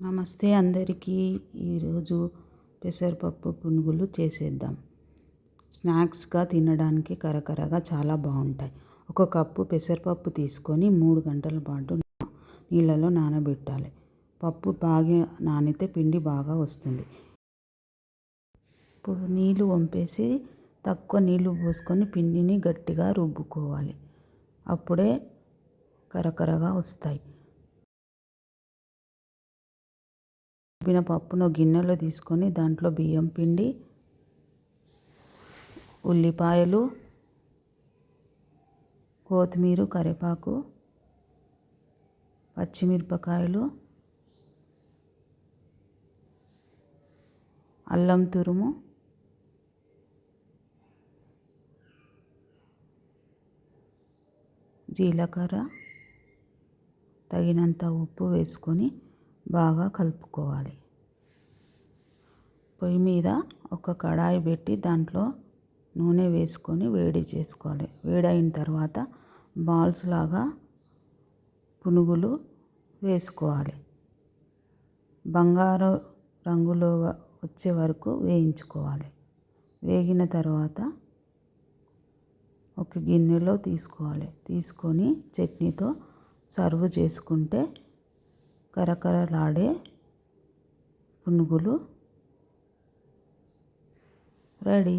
నమస్తే అందరికీ ఈరోజు పెసరపప్పు పునుగులు చేసేద్దాం. స్నాక్స్గా తినడానికి కరకరగా చాలా బాగుంటాయి. ఒక కప్పు పెసరపప్పు తీసుకొని మూడు గంటల పాటు నీళ్ళలో నానబెట్టాలి. పప్పు బాగా నానితే పిండి బాగా వస్తుంది. ఇప్పుడు నీళ్ళు వంపేసి తక్కువ నీళ్ళు పోసుకొని పిండిని గట్టిగా రుబ్బుకోవాలి. అప్పుడే కరకరగా వస్తాయి. రుబ్బిన పప్పును గిన్నెలో తీసుకొని దాంట్లో బియ్యం పిండి ఉల్లిపాయలు కొత్తిమీర కరివేపాకు పచ్చిమిరపకాయలు అల్లం తురుము జీలకర్ర తగినంత ఉప్పు వేసుకొని బాగా కలుపుకోవాలి. పొయ్యి మీద ఒక కడాయి పెట్టి దాంట్లో నూనె వేసుకొని వేడి చేసుకోవాలి. వేడైన తర్వాత బాల్స్ లాగా పునుగులు వేసుకోవాలి. బంగారు రంగులో వచ్చే వరకు వేయించుకోవాలి. వేగిన తర్వాత ఒక గిన్నెలో తీసుకోవాలి. తీసుకొని చట్నీతో సర్వ్ చేసుకుంటే కరకరలాడే పునుగులు. రెడీ.